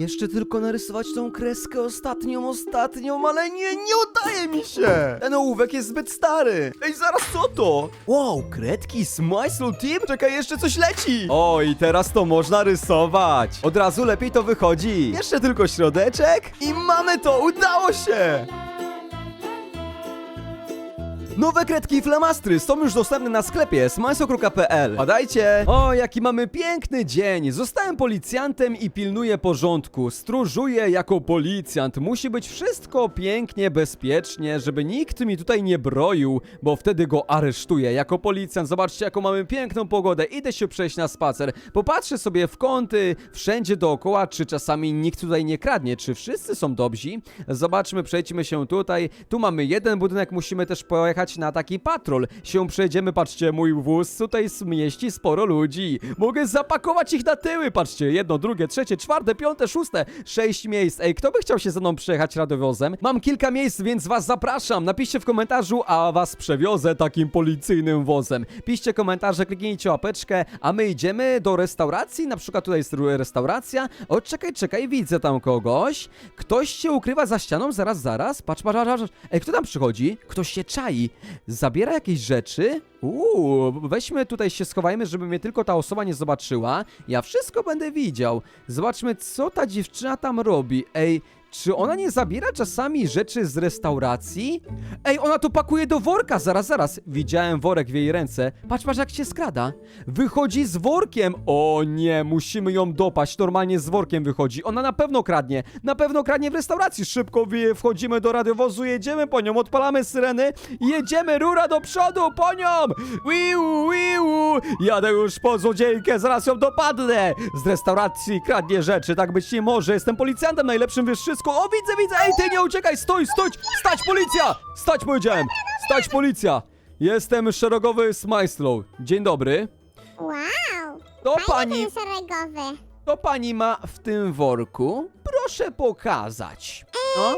Jeszcze tylko narysować tą kreskę ostatnią, ostatnią, ale nie, nie udaje mi się! Ten ołówek jest zbyt stary! Ej, zaraz co to? Wow, kredki, Smysl Team? Czekaj, jeszcze coś leci! O, i teraz to można rysować! Od razu lepiej to wychodzi! Jeszcze tylko środeczek i mamy to, udało się! Nowe kredki i flamastry są już dostępne na sklepie smajsokruka.pl Badajcie! O, jaki mamy piękny dzień! Zostałem policjantem i pilnuję porządku. Stróżuję jako policjant. Musi być wszystko pięknie, bezpiecznie, żeby nikt mi tutaj nie broił, bo wtedy go aresztuję. Jako policjant, zobaczcie, jaką mamy piękną pogodę. Idę się przejść na spacer. Popatrzę sobie w kąty, wszędzie dookoła, czy czasami nikt tutaj nie kradnie, czy wszyscy są dobrzy. Zobaczmy, przejdźmy się tutaj. Tu mamy jeden budynek, musimy też pojechać na taki patrol. Się przejdziemy, patrzcie, mój wóz tutaj mieści sporo ludzi. Mogę zapakować ich na tyły, patrzcie, jedno, drugie, trzecie, czwarte, piąte, szóste, sześć miejsc. Ej, kto by chciał się ze mną przejechać radiowozem? Mam kilka miejsc, więc was zapraszam. Napiszcie w komentarzu, a was przewiozę takim policyjnym wozem. Piszcie komentarze, kliknijcie łapeczkę, a my idziemy do restauracji, na przykład tutaj jest restauracja. O, czekaj, czekaj, widzę tam kogoś. Ktoś się ukrywa za ścianą, zaraz, zaraz. Patrz, patrz. patrz. Ej, kto tam przychodzi? Ktoś się czai. Zabiera jakieś rzeczy? Uuu, weźmy tutaj się schowajmy, żeby mnie tylko ta osoba nie zobaczyła. Ja wszystko będę widział. Zobaczmy, co ta dziewczyna tam robi. Ej, czy ona nie zabiera czasami rzeczy z restauracji? Ej, ona to pakuje do worka, zaraz, zaraz. Widziałem worek w jej ręce. Patrz, patrz jak się skrada. Wychodzi z workiem. O nie, musimy ją dopaść. Normalnie z workiem wychodzi. Ona na pewno kradnie. Na pewno kradnie w restauracji. Szybko wchodzimy do radiowozu, jedziemy po nią, odpalamy syreny jedziemy rura do przodu po nią. Wiu, wiu. Jadę już po złodziejkę, zaraz ją dopadnę. Z restauracji kradnie rzeczy, tak być nie może. Jestem policjantem najlepszym we wszystko. O, widzę, widzę. Ej, ty nie uciekaj, stój, stój. Stać policja. Stać powiedziałem. Stać policja. Jestem szeregowy Smajslow. Dzień dobry. Wow! To Fajny pani, ten szeregowy. to pani ma w tym worku? Proszę pokazać. No?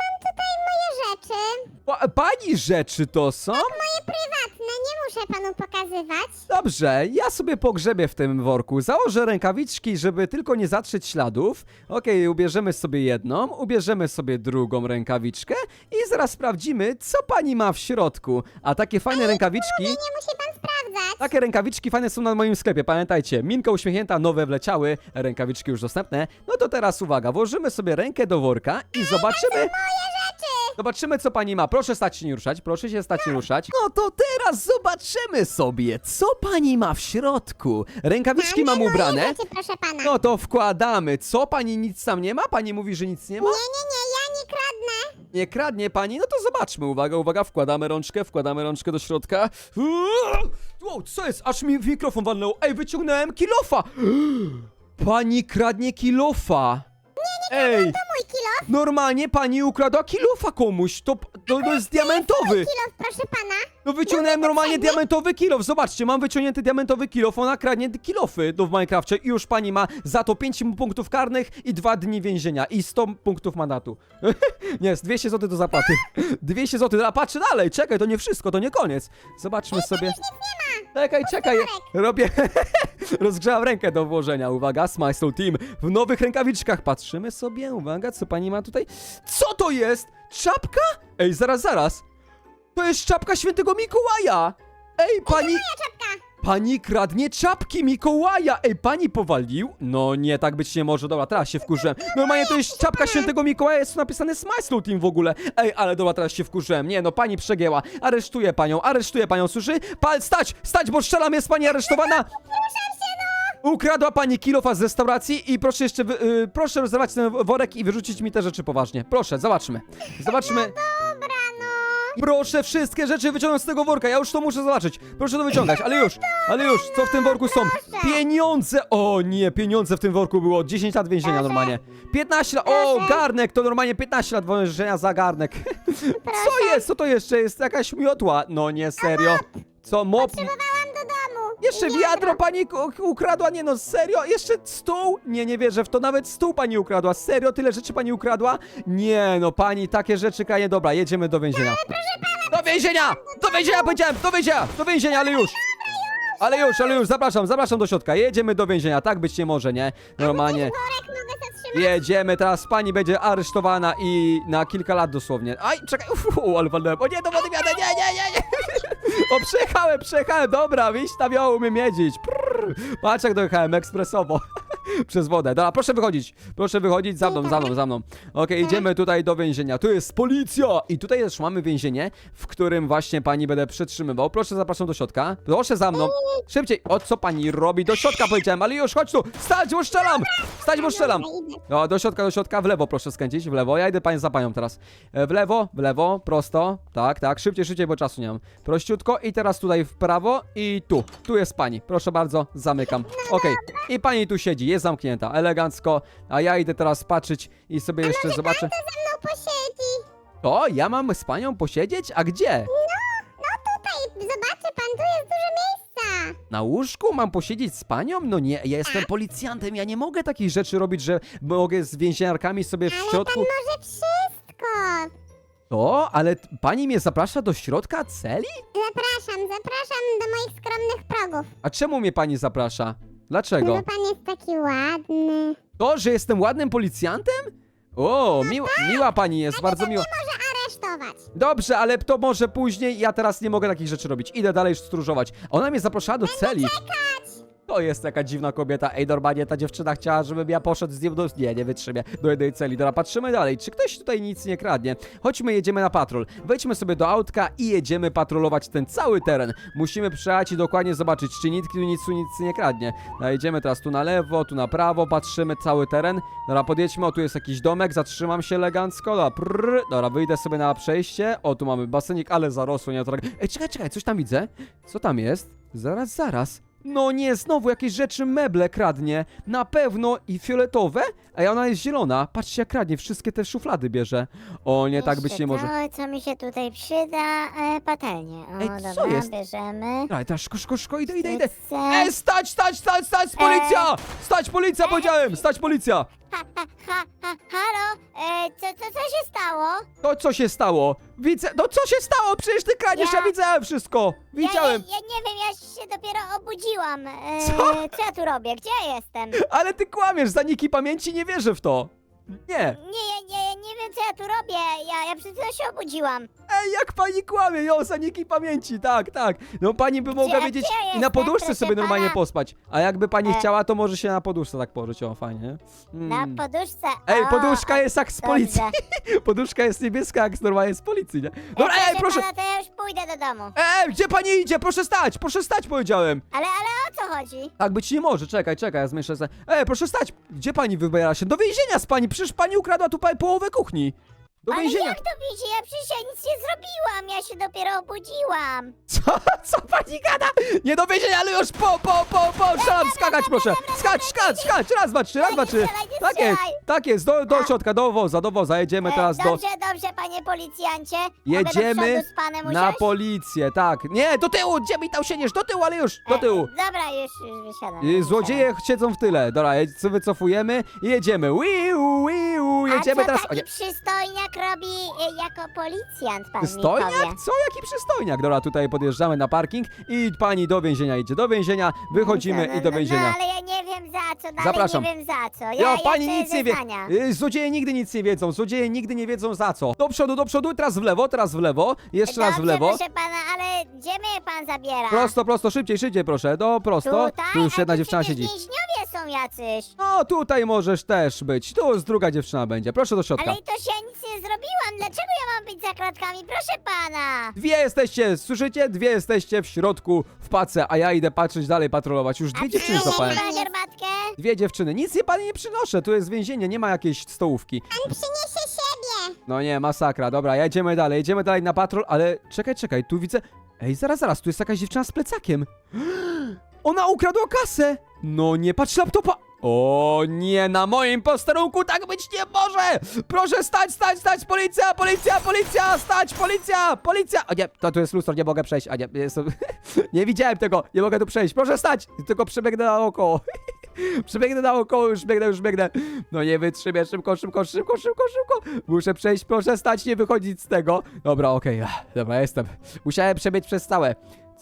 Mam tutaj moje rzeczy. Pa, pani rzeczy to są? Moje prywatne, nie muszę panu pokazywać. Dobrze, ja sobie pogrzebię w tym worku. Założę rękawiczki, żeby tylko nie zatrzeć śladów. Okej, ubierzemy sobie jedną, ubierzemy sobie drugą rękawiczkę i zaraz sprawdzimy, co pani ma w środku. A takie fajne rękawiczki... Nie musi pan sprawdzać. Takie rękawiczki fajne są na moim sklepie, pamiętajcie. Minka uśmiechnięta, nowe wleciały, rękawiczki już dostępne. No to teraz uwaga, włożymy sobie rękę do worka i zobaczymy... Moje rzeczy! Zobaczymy, co pani ma. Proszę stać się nie ruszać, proszę się stać nie ruszać. No to teraz zobaczymy sobie, co pani ma w środku. Rękawiczki mam moje ubrane. rzeczy, proszę pana. No to wkładamy. Co pani nic tam nie ma? Pani mówi, że nic nie ma? Nie, nie, nie kradnę. Nie kradnie pani? No to zobaczmy. Uwaga, uwaga, wkładamy rączkę, wkładamy rączkę do środka. Uuu! Wow, co jest? Aż mi mikrofon walnął. Ej, wyciągnąłem kilofa. Pani kradnie kilofa. Ej. Normalnie pani ukradła kilofa komuś. To, to, to jest diamentowy. Kilo, proszę pana. No wyciągnąłem normalnie diamentowy kilof. Zobaczcie, mam wyciągnięty diamentowy kilof. Ona kradnie kilofy do w Minecrafcie i już pani ma za to 5 punktów karnych i 2 dni więzienia i 100 punktów mandatu. nie, jest 200 zł do zapłaty. 200 zł, a patrzę dalej, czekaj, to nie wszystko, to nie koniec. Zobaczmy sobie. Czekaj, czekaj, robię. Rozgrzałam rękę do włożenia. Uwaga, Smile Team w nowych rękawiczkach. Patrzymy sobie, uwaga, co pani ma tutaj. Co to jest? Czapka? Ej, zaraz, zaraz. To jest czapka świętego Mikołaja! Ej, pani... Moja czapka. Pani kradnie czapki Mikołaja! Ej, pani powalił? No nie, tak być nie może. Dobra, teraz się wkurzyłem. Normalnie to jest czapka świętego Mikołaja, jest tu napisane Smile Team w ogóle. Ej, ale dobra, teraz się wkurzyłem. Nie, no pani przegięła. Aresztuję panią, aresztuję panią, słyszy? Pal, stać, stać, bo strzelam, jest pani aresztowana! No. Ukradła pani kilofa z restauracji i proszę jeszcze, wy, y, proszę rozerwać ten worek i wyrzucić mi te rzeczy poważnie. Proszę, zobaczmy. Zobaczmy. Dobra, no. Proszę wszystkie rzeczy wyciągnąć z tego worka, ja już to muszę zobaczyć. Proszę to wyciągać, ale już, ale już, co w tym worku są? Pieniądze! O nie, pieniądze w tym worku było, 10 lat więzienia normalnie. 15 lat, o, garnek, to normalnie 15 lat więzienia za garnek. Co jest, co to jeszcze jest? Jakaś miotła? No nie, serio. Co, mop? Jeszcze wiadro pani ukradła, nie no, serio? Jeszcze stół? Nie, nie wierzę w to, nawet stół pani ukradła. Serio, tyle rzeczy pani ukradła? Nie no, pani takie rzeczy kraje. Dobra, jedziemy do więzienia. Do więzienia! Do więzienia powiedziałem! Do więzienia! Do więzienia, ale już! Ale już, ale już, zapraszam, zapraszam do środka. Jedziemy do więzienia, tak być nie może, nie? Normalnie. Worek mogę? Jedziemy, teraz pani będzie aresztowana i na kilka lat dosłownie. Aj, czekaj, uuu, ale walnąłem. O nie, do wody wiadę, nie, nie, nie, nie. O, przejechałem, przejechałem, dobra, wyjść tam ją umiem jeździć. Prrr. Patrz jak dojechałem, ekspresowo. Przez wodę. Dobra, proszę wychodzić. Proszę wychodzić za mną, za mną, za mną. Okej, idziemy tutaj do więzienia. Tu jest policja! I tutaj też mamy więzienie, w którym właśnie pani będę przetrzymywał. Proszę, zapraszam do środka. Proszę za mną. Szybciej. O, co pani robi? Do środka powiedziałem, ale już, chodź tu. Stać, bo strzelam! Stać, bo strzelam. O, do środka, do środka, w lewo proszę skręcić, w lewo. Ja idę pani za panią teraz. E, W lewo, w lewo, prosto. Tak, tak, szybciej, szybciej, bo czasu nie mam. Prościutko i teraz tutaj w prawo i tu. Tu jest pani. Proszę bardzo, zamykam. Okej. I pani tu siedzi, jest zamknięta, elegancko. A ja idę teraz patrzeć i sobie jeszcze zobaczę. Ze mną posiedzi. O, ja mam z panią posiedzieć? A gdzie? No tutaj, zobaczy pan, tu jest dużo miejsca. Na łóżku mam posiedzieć z panią? No nie, ja jestem policjantem, ja nie mogę takich rzeczy robić, że mogę z więźniarkami sobie w Ale środku... pan może wszystko. O, ale t- pani mnie zaprasza do środka celi? Zapraszam, zapraszam do moich skromnych progów. A czemu mnie pani zaprasza? No Dlaczego? bo pan jest taki ładny. To, że jestem ładnym policjantem? O, miła, miła pani jest, bardzo miła. Może aresztować. Dobrze, ale to może później, ja teraz nie mogę takich rzeczy robić. Idę dalej stróżować. Ona mnie zapraszała do celi. To jest taka dziwna kobieta. Ej, normalnie ta dziewczyna chciała, żebym ja poszedł z nią do... Nie, nie wytrzymię. Do jednej celi. Dobra, patrzymy dalej. Czy ktoś tutaj nic nie kradnie? Chodźmy, jedziemy na patrol. Wejdźmy sobie do autka i jedziemy patrolować ten cały teren. Musimy przejechać i dokładnie zobaczyć, czy nikt tu nic, nic nie kradnie. No, jedziemy teraz tu na lewo, tu na prawo, patrzymy cały teren. Dobra, podjedźmy. O, tu jest jakiś domek, zatrzymam się elegancko. Dobra, prrr. Dobra, wyjdę sobie na przejście. O, tu mamy basenik, ale zarosło, nie. Ej, czekaj, czekaj, coś tam widzę. Co tam jest? Zaraz, zaraz. No nie, znowu jakieś rzeczy, meble kradnie. Na pewno i fioletowe, a ona jest zielona. Patrzcie jak kradnie, wszystkie te szuflady bierze. O nie, tak być Jeszcze nie może. To, co mi się tutaj przyda, e, patelnie. O, Ej, co dobra, jest? bierzemy. Dobra, teraz szko, szko, szko, idę, idę, idę. Cyce. Ej, stać, stać, stać, stać, policja! Stać, policja, powiedziałem, stać, policja! Ha, ha, ha, ha, halo, e, co, co, co się stało? To co się stało? Widzę, no co się stało? Przecież ty kradniesz, ja, Ja- widziałem wszystko. Widziałem. Ja, ja, ja nie wiem, ja się dopiero obudziłam. E, Co? co ja tu robię? Gdzie ja jestem? Ale ty kłamiesz, za niki pamięci nie wierzę w to. Nie. Nie, ja, ja, ja nie wiem, ja tu robię. Ja, ja przed chwilą się obudziłam. Ej, jak pani kłamie, jo, zaniki pamięci, tak, tak. No pani by mogła Gdzie- wiedzieć gdzie i na jestem, poduszce proszę sobie normalnie pana? pospać. A jakby pani E. chciała, to może się na poduszce tak położyć, o, fajnie. Na Mm. poduszce. Ej, o, poduszka jest jak z policji. Poduszka jest niebieska jak z normalnie z policji, nie? E, Dobra, ej, proszę. Pana, to ja już pójdę do domu. Ej, gdzie pani idzie? Proszę stać, proszę stać, powiedziałem. Ale, ale o co chodzi? Tak być nie może, czekaj, czekaj, ja zmieszczę se. Ej, proszę stać! Gdzie pani wybiera się? Do więzienia z pani, przecież pani ukradła tu pa- połowę kuchni. Do Ale więzienia. jak to wiecie? Ja przecież ja nic nie zrobiłam. Ja się dopiero obudziłam. Co, co pani gada? Nie do więzienia, ale już po, po, po, po, strzelam, skakać proszę. Skacz, skacz, skacz, raz, dwa, trzy, raz, dwa, trzy. Tak jest, tak jest, do, do środka, do woza, do woza, jedziemy E, teraz do... dobrze, dobrze, panie policjancie. Mogę Jedziemy do przodu z panem Na usiąść? policję, tak. Nie, do tyłu, gdzie mi tam siedzisz? Do tyłu, ale już, do E, tyłu. Dobra, już, już wysiadam. Już Złodzieje siedzą w tyle. Dobra, je- co wycofujemy i jedziemy. Wiu, wiu, jedziemy A co teraz. O taki nie. przystojniak robi e, jako policjant, pan mi Przystojniak? powie. Co? Jaki przystojniak? Dobra, tutaj podjeżdżamy na parking i pani do więzienia idzie. Do więzienia, wychodzimy No, i do no, więzienia. No, ale ja nie wiem za co, dalej Zapraszam. nie wiem za co. Ja, pani chcę nic nie wie. zeznania. Y, Złodzieje nigdy nic nie wiedzą. Złodzieje nigdy nie wiedzą za co. Do przodu, do przodu, teraz w lewo, teraz w lewo. Jeszcze raz w Dobrze, lewo. proszę pana, ale gdzie mnie pan zabiera? Prosto, prosto, szybciej, szybciej, proszę. Do prosto. Tutaj? Tu już A jedna tu dziewczyna przecież siedzi. więźniowie są jacyś. No, tutaj możesz też być. Tu jest druga dziewczyna będzie. Proszę do środka. Ale i to się nic nie zrobiłam. Dlaczego ja mam być za kratkami? Proszę pana. Dwie jesteście, słyszycie? Dwie jesteście w środku w pace, a ja idę patrzeć dalej, patrolować. Już dwie A dziewczyny przyniesie zapałem. herbatkę? Dwie dziewczyny. Nic je pani nie przynoszę, tu jest więzienie, nie ma jakiejś stołówki. Pan przyniesie siebie. No nie, masakra. Dobra, jedziemy dalej, jedziemy dalej na patrol, ale czekaj, czekaj, tu widzę... Ej, zaraz, zaraz, tu jest jakaś dziewczyna z plecakiem. Ona ukradła kasę! No nie, patrz laptopa! O nie, na moim posterunku tak być nie może! Proszę stać, stać, stać, policja, policja, policja, stać, policja, policja! O nie, to tu jest lustro, nie mogę przejść, a nie, jestem... nie widziałem tego, nie mogę tu przejść, proszę stać! Tylko przebiegnę naokoło. Przebiegnę naokoło, już biegnę, już biegnę. No nie wytrzymię, szybko, szybko, szybko, szybko, szybko. Muszę przejść, proszę stać, nie wychodzić z tego. Dobra, okej, ach, dobra, jestem. Musiałem przebiec przez całe.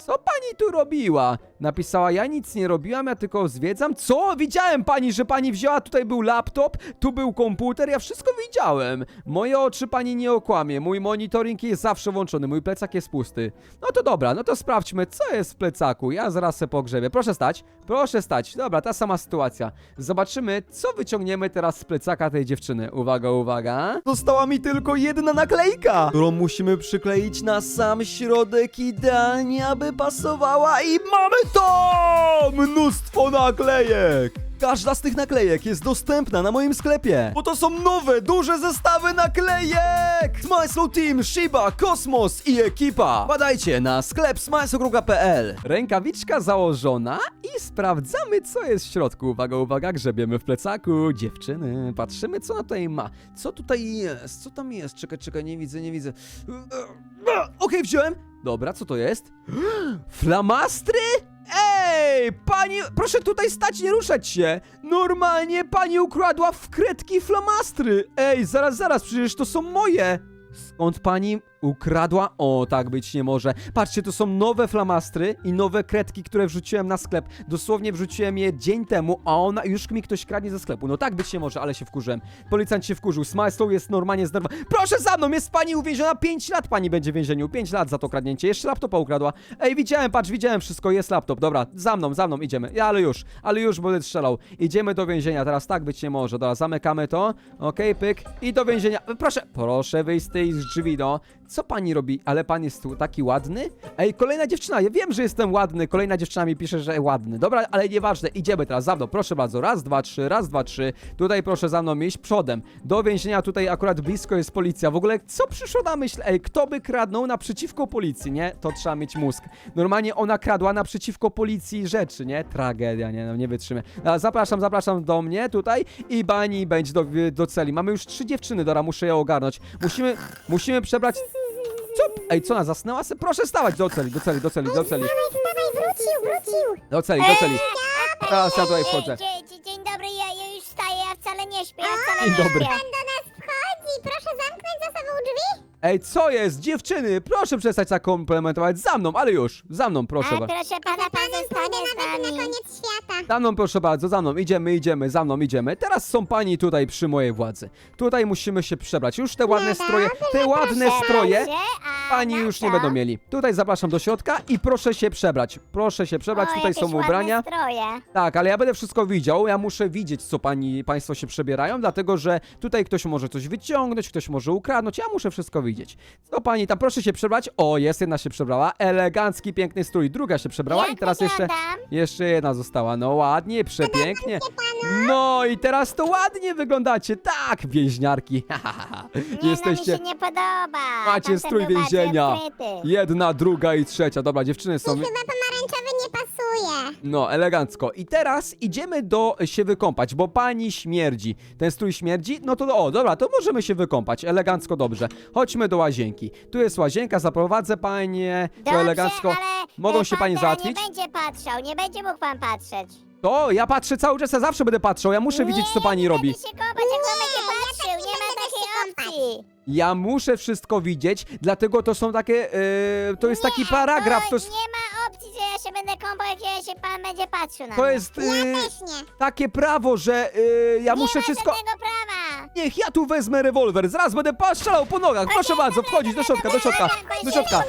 Co pani tu robiła? Napisała, ja nic nie robiłam, ja tylko zwiedzam. Co? Widziałem pani, że pani wzięła, tutaj był laptop, tu był komputer, ja wszystko widziałem. Moje oczy pani nie okłamie, mój monitoring jest zawsze włączony, mój plecak jest pusty. No to dobra, no to sprawdźmy, co jest w plecaku. Ja zaraz se pogrzebię. Proszę stać, proszę stać. Dobra, ta sama sytuacja. Zobaczymy, co wyciągniemy teraz z plecaka tej dziewczyny. Uwaga, uwaga. Została mi tylko jedna naklejka, którą musimy przykleić na sam środek idealnie, aby pasowała i mamy to! Mnóstwo naklejek! Każda z tych naklejek jest dostępna na moim sklepie, bo to są nowe, duże zestawy naklejek! Smyslow Team, Shiba, Kosmos i ekipa! Badajcie na sklep smyslow.pl Rękawiczka założona i sprawdzamy, co jest w środku. Uwaga, uwaga, grzebiemy w plecaku. Dziewczyny, patrzymy, co ona tutaj ma. Co tutaj jest? Co tam jest? Czekaj, czekaj, nie widzę, nie widzę. Okej, wziąłem. Dobra, co to jest? Flamastry? Ej, pani, proszę tutaj stać, nie ruszać się. Normalnie pani ukradła w kredki flamastry. Ej, zaraz, zaraz, przecież to są moje. Skąd pani ukradła? O, tak być nie może. Patrzcie, to są nowe flamastry i nowe kredki, które wrzuciłem na sklep. Dosłownie wrzuciłem je dzień temu, a ona już mi ktoś kradnie ze sklepu. No tak być nie może, ale się wkurzyłem. Policjant się wkurzył. Smyslow jest normalnie zdenerwowany. Proszę za mną, jest pani uwięziona 5 lat pani będzie w więzieniu. 5 lat za to kradnięcie. Jeszcze laptopa ukradła. Ej, widziałem, patrz, widziałem wszystko, jest laptop. Dobra, za mną, za mną idziemy. Ja, ale już, ale już będę strzelał. Idziemy do więzienia, teraz tak być nie może. Dobra, zamykamy to. Okej, pyk. I do więzienia. Proszę, proszę wyjść z tej drzwi, no. Co pani robi? Ale pan jest taki ładny? Ej, kolejna dziewczyna, ja wiem, że jestem ładny. Kolejna dziewczyna mi pisze, że ładny. Dobra, ale nieważne, idziemy teraz za mną. Proszę bardzo, raz, dwa, trzy, raz, dwa, trzy. Tutaj proszę za mną iść przodem. Do więzienia tutaj akurat blisko jest policja. W ogóle co przyszło na myśl? Ej, kto by kradnął naprzeciwko policji, nie? To trzeba mieć mózg. Normalnie ona kradła naprzeciwko policji rzeczy, nie? Tragedia, nie? No nie wytrzymę. A, zapraszam, zapraszam do mnie tutaj i bani będzie do, do celi. Mamy już trzy dziewczyny, Dora, muszę je ogarnąć. Musimy, musimy przebrać... Co? Ej, co ona zasnęła? Se? Proszę stawać do celi, do celi, do celi, do celi. Dawaj, wrócił, wrócił. Do celi, do celi. Teraz ja tutaj wchodzę. Dzień, dzień, dzień dobry, ja, ja już wstaję, ja wcale nie śpię, ja wcale Dzień nie dobry. śpię. Pan do nas wchodzi, proszę zamknąć za sobą drzwi. Ej, co jest? Dziewczyny, proszę przestać tak komplementować. Za mną, ale już. Za mną, proszę bardzo. proszę pana, pan Panem zostanie pójdę z nawet na nami. koniec świata. Za mną, proszę bardzo, za mną. Idziemy, idziemy, za mną idziemy. Teraz są pani tutaj przy mojej władzy. Tutaj musimy się przebrać. Już te ładne stroje, te ładne stroje Proszę, a pani na już nie będą mieli. Tutaj zapraszam do środka i proszę się przebrać. Proszę się przebrać, O, tutaj jakieś są ładne ubrania. stroje. Tak, ale ja będę wszystko widział. Ja muszę widzieć, co pani, państwo się przebierają, dlatego że tutaj ktoś może coś wyciągnąć, ktoś może ukradnąć. Ja muszę wszystko widzieć. Co pani tam, proszę się przebrać. O, jest jedna się przebrała. Elegancki, piękny strój. Druga się przebrała Jak i teraz jeszcze. wyglądam? Jeszcze jedna została. No ładnie, przepięknie. No i teraz to ładnie wyglądacie. Tak, więźniarki. Nie, no mi się nie podoba. Macie Tamten strój był bardziej odkryty. Jedna, druga i trzecia. Dobra, dziewczyny są. Chyba pomarańczowy nie pasuje. No, elegancko. I teraz idziemy do się wykąpać, bo pani śmierdzi. Ten strój śmierdzi? No to o, dobra, to możemy się wykąpać. Elegancko, dobrze. Chodźmy do łazienki. Tu jest łazienka, zaprowadzę panie. To elegancko. ale Mogą e, się pan pani teraz załatwić? nie będzie patrzał, nie będzie mógł pan patrzeć. To ja patrzę cały czas, ja zawsze będę patrzał. Ja muszę widzieć, co pani nie robi. będzie się jak pan będzie patrzył, Ja muszę wszystko widzieć, dlatego to są takie. e, to jest taki paragraf. To jest, nie ma się będę kąpał, jak ja się pan będzie patrzył na to mnie. jest Ja e, też nie. takie prawo, że e, ja nie muszę ma wszystko. żadnego prawa. Niech ja tu wezmę rewolwer, zaraz będę strzelał po nogach. Proszę bardzo, wchodzić do środka, do środka, do środka.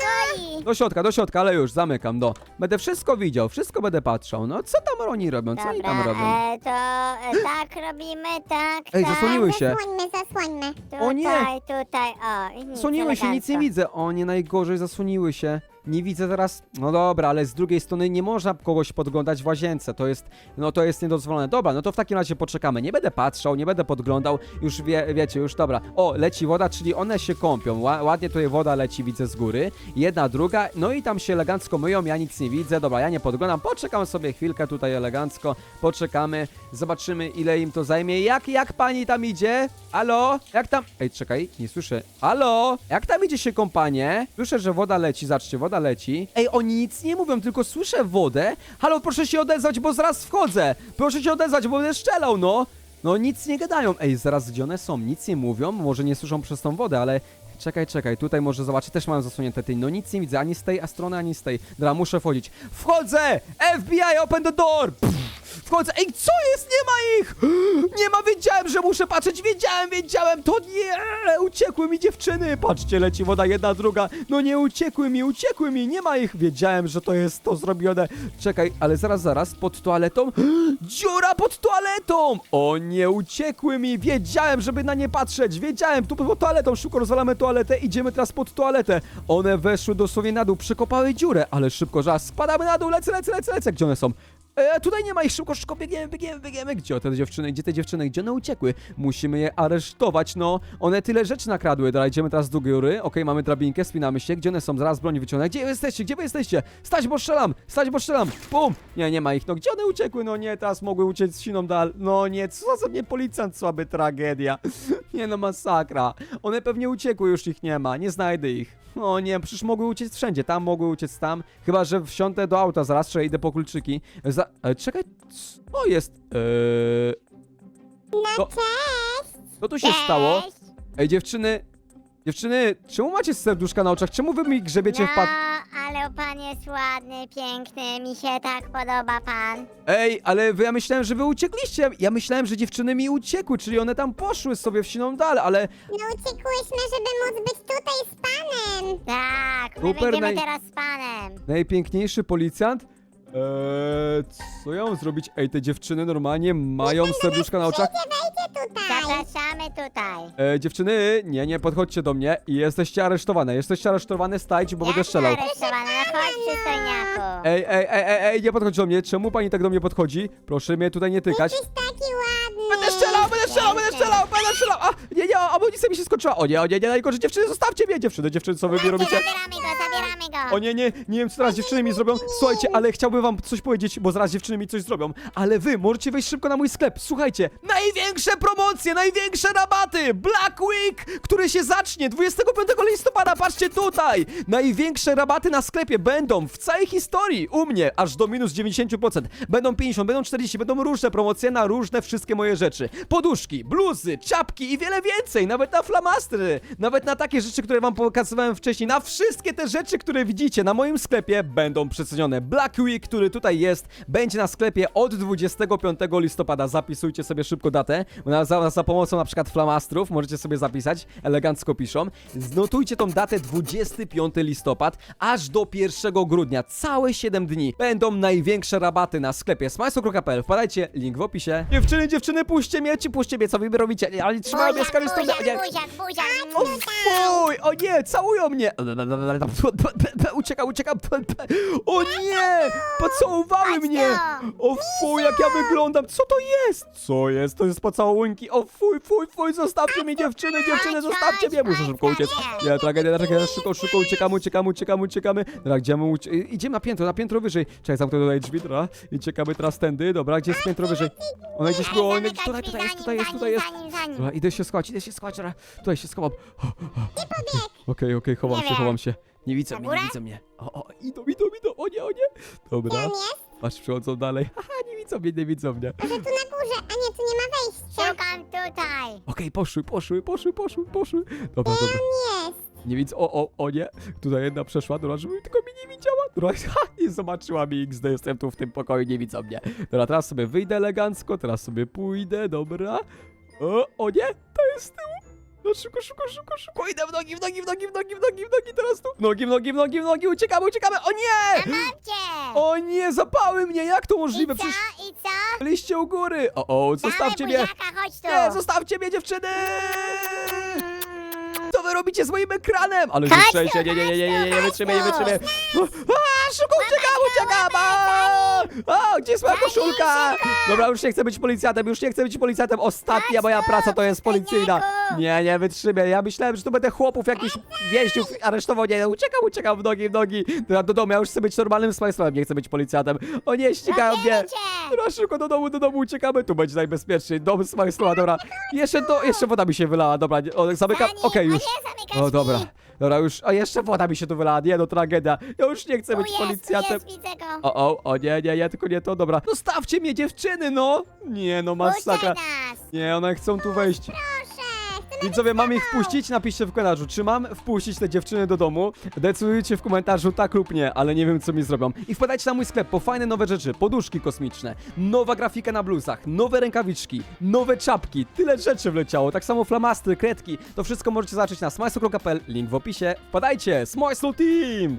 Do środka, do środka, ale już zamykam, no. Będę wszystko widział, wszystko będę patrzał. No, co tam oni robią, co oni tam robią? e, to e, tak robimy, tak, Ej, tak. zasłoniły się. Zasłońmy, zasłońmy. Tutaj, O nie. tutaj, o. i nic, Zasłoniły się, nic nie elegancko. widzę. O, nie najgorzej, zasłoniły się. Nie widzę teraz. No dobra, ale z drugiej strony nie można kogoś podglądać w łazience. To jest, no to jest niedozwolone. Dobra, no to w takim razie poczekamy. Nie będę patrzał, nie będę podglądał. Już wie, wiecie, już dobra. O, leci woda, czyli one się kąpią. Ła, ładnie tutaj woda leci, widzę z góry. Jedna, druga. No i tam się elegancko myją, ja nic nie widzę. Dobra, ja nie podglądam. Poczekam sobie chwilkę tutaj elegancko. Poczekamy, zobaczymy ile im to zajmie. Jak, jak pani tam idzie? Halo? Jak tam? Ej, czekaj, nie słyszę. Halo? Jak tam idzie się kąpanie? Słyszę, że woda leci, zobaczcie, woda leci. Ej, oni nic nie mówią, tylko słyszę wodę. Halo, proszę się odezwać, bo zaraz wchodzę. Proszę się odezwać, bo będę strzelał, no. No nic nie gadają. Ej, zaraz gdzie one są? Nic nie mówią, może nie słyszą przez tą wodę, ale Czekaj, czekaj, tutaj może zobaczę, też mam zasłonięte tej. No nic nie widzę, ani z tej strony, ani z tej. Dobra, muszę wchodzić. Wchodzę! FBI, open the door! Pff, wchodzę. Ej, co jest? Nie ma ich! Nie ma, wiedziałem, że muszę patrzeć, wiedziałem, wiedziałem, to nie! Uciekły mi dziewczyny! Patrzcie, leci woda jedna, druga. No nie, uciekły mi, uciekły mi, nie ma ich! Wiedziałem, że to jest to zrobione. Czekaj, ale zaraz, zaraz, pod toaletą? Dziura pod toaletą! O nie, uciekły mi! Wiedziałem, żeby na nie patrzeć! Wiedziałem, tu pod toaletą, szybko rozwalamy toaletę, idziemy teraz pod toaletę. One weszły dosłownie na dół, przekopały dziurę, ale szybko, zaraz spadamy na dół, lecę, lecę, lecę, lecę. Gdzie one są? E, tutaj nie ma ich, szybko, szybko, biegniemy, biegniemy, biegniemy. Gdzie te dziewczyny, gdzie te dziewczyny, gdzie one uciekły? Musimy je aresztować, no. One tyle rzeczy nakradły. Dobra, idziemy teraz do góry. Okej, mamy drabinkę, spinamy się. Gdzie one są? Zaraz broń wyciągnę. Gdzie wy jesteście? Gdzie wy jesteście? Stać, bo strzelam! Stać, bo strzelam! Pum! Nie, nie ma ich. No, gdzie one uciekły? No nie, teraz mogły uciec siną dal. No nie, co za mnie policjant słaby, tragedia. Nie no, masakra. One pewnie uciekły, już ich nie ma. Nie znajdę ich. O nie, przecież mogły uciec wszędzie. Tam mogły uciec tam. Chyba, że wsiądę do auta zaraz, czy idę po kulczyki. Za... E, czekaj, co jest? Eee... No, co tu się stało? Cześć. Ej, dziewczyny, dziewczyny, czemu macie serduszka na oczach? Czemu wy mi grzebiecie w No, pad... ale pan jest ładny, piękny, mi się tak podoba pan. Ej, ale wy, ja myślałem, że wy uciekliście. Ja myślałem, że dziewczyny mi uciekły, czyli one tam poszły sobie w siną dal, ale... No uciekłyśmy, żeby móc być tutaj z panem. Tak, my Super, będziemy naj- teraz z panem. Najpiękniejszy policjant? Eee, co ja mam zrobić? Ej, te dziewczyny normalnie mają serduszka na oczach. Wejdzie tutaj. Zapraszamy tutaj. E, dziewczyny, nie, nie, podchodźcie do mnie i jesteście aresztowane. Jesteście aresztowane, stajcie, bo będę strzelał. aresztowany? No chodź, przystojniaku. Ej, ej, ej, ej, ej, nie podchodź do mnie. Czemu pani tak do mnie podchodzi? Proszę mnie tutaj nie tykać. Jesteś taki ładny. Strzelał, będę strzelał, będę strzelał! A, nie, nie, amunicja mi się skończyła. O nie, o nie, nie, najgorsze dziewczyny, zostawcie mnie, dziewczyny, dziewczyny, co wy mi robicie? Zabieramy go, zabieramy go. O nie, nie, nie wiem co teraz dziewczyny mi zrobią. Słuchajcie, ale chciałbym wam coś powiedzieć, bo zaraz dziewczyny mi coś zrobią. Ale wy możecie wejść szybko na mój sklep. Słuchajcie, największe promocje, największe rabaty! Black Week, który się zacznie 25 listopada, patrzcie tutaj! Największe rabaty na sklepie będą w całej historii u mnie, aż do minus 90%. Będą 50, będą 40, będą różne promocje na różne wszystkie moje rzeczy. Poduszki, bluzy, czapki i wiele więcej, nawet na flamastry, nawet na takie rzeczy, które wam pokazywałem wcześniej, na wszystkie te rzeczy, które widzicie na moim sklepie będą przecenione. Black Week, który tutaj jest, będzie na sklepie od 25 listopada. Zapisujcie sobie szybko datę, za, za pomocą na przykład flamastrów, możecie sobie zapisać, elegancko piszą. Znotujcie tą datę 25 listopad, aż do 1 grudnia, całe 7 dni. Będą największe rabaty na sklepie smajso.pl. Wpadajcie, link w opisie. Dziewczyny, dziewczyny, puśćcie mnie, czy puśćcie mnie, co wy robicie? Ale trzymają mnie Buziak, buziak, buziak, buziak. o fuj! O nie, całują mnie! Uciekam, uciekam! O nie! Pocałowały mnie! O fuj, jak ja wyglądam! Co to jest? Co jest? To jest pocałunki! O fuj, fuj, fuj! Zostawcie mnie, dziewczyny, dziewczyny, zostawcie mnie! Muszę szybko uciec! Nie, tragedia, tragedia, szybko, szybko, uciekamy, uciekamy, uciekamy, uciekamy! Dobra, gdzie mamy ucie... Idziemy na piętro, na piętro wyżej! Czekaj, zamknę tutaj drzwi, dobra? I uciekamy teraz tędy, dobra, gdzie jest piętro wyżej? Ona gdzieś było, ona Zamykać tutaj, tutaj jest, tutaj jest, tutaj jest! za nim, za nim. Dobra, idę się schować, idę się schować, dobra. Tutaj się schowam. Okej, okej, chowam Nie się, wiem. chowam się. Nie widzą Na mnie, nie górę? widzą mnie. O, o, idą, idą, idą, o nie, o nie. Dobra, Tam jest? patrz, przychodzą dalej. Haha, nie widzą mnie, nie widzą mnie. Może tu na górze, a nie, tu nie ma wejścia. Szukam tutaj. Okej, poszły, poszły, poszły, poszły, poszły. Dobra, dobra. Tam jest. Nie widzą, o, o, o nie. Tutaj jedna przeszła, dobra, żeby tylko mnie nie widziała. Dobra, ha, nie zobaczyła mi XD, jestem tu w tym pokoju, nie widzą mnie. Dobra, teraz sobie wyjdę elegancko, teraz sobie pójdę, dobra. O, o nie, to jest z tyłu. No szybko, szybko, szybko, szybko. Idę w nogi, w nogi, w nogi, w nogi, w nogi, w nogi, teraz tu. W Nogi, w nogi, w nogi, w nogi, uciekamy, uciekamy. O nie! Mamcie. O nie, zapały mnie, jak to możliwe? I co? Przecież I co? byliście u góry. O, o, zostawcie Damy mnie. buziaka, chodź tu. Nie, zostawcie mnie, dziewczyny! Wy robicie z moim ekranem? Ale Chodź że tu, nie, nie, nie, nie, nie, nie, nie, chodź wytrzymaj, nie tu. wytrzymaj. A, szybko uciekam, uciekam! A, a, gdzie jest moja koszulka? Dobra, już nie chcę być policjantem, już nie chcę być policjantem. Ostatnia moja praca to jest policyjna. Nie, nie wytrzymaj. Ja myślałem, że tu będę chłopów jakichś więźniów aresztował. Nie, uciekam, uciekam w nogi, w nogi. Do, do domu, ja już chcę być normalnym smajstrem, nie chcę być policjantem. O nie, ścigają mnie. Dobra, szybko do domu, do domu uciekamy, tu będzie najbezpieczniej. Dom z dobra. Jeszcze to, jeszcze woda mi się wylała, dobra, nie- o, zamykam, okej, już. Nie, zamykaj O, dobra, drzwi. dobra, już, a jeszcze woda mi się tu wylała, nie no, tragedia. Ja już nie chcę Tu być jest, tu policjantem. jest, widzę go. O, o, o, nie, nie, nie, tylko nie to, dobra. Zostawcie mnie, dziewczyny, no! Nie no, Puszczaj masakra. nas. Nie, one chcą tu wejść. Widzowie, mam ich wpuścić? Napiszcie w komentarzu, czy mam wpuścić te dziewczyny do domu? Decydujcie w komentarzu tak lub nie, ale nie wiem co mi zrobią. I wpadajcie na mój sklep po fajne nowe rzeczy, poduszki kosmiczne, nowa grafika na bluzach, nowe rękawiczki, nowe czapki, tyle rzeczy wleciało, tak samo flamastry, kredki, to wszystko możecie zobaczyć na smajsokro.pl, link w opisie. Wpadajcie, Smajslo Team!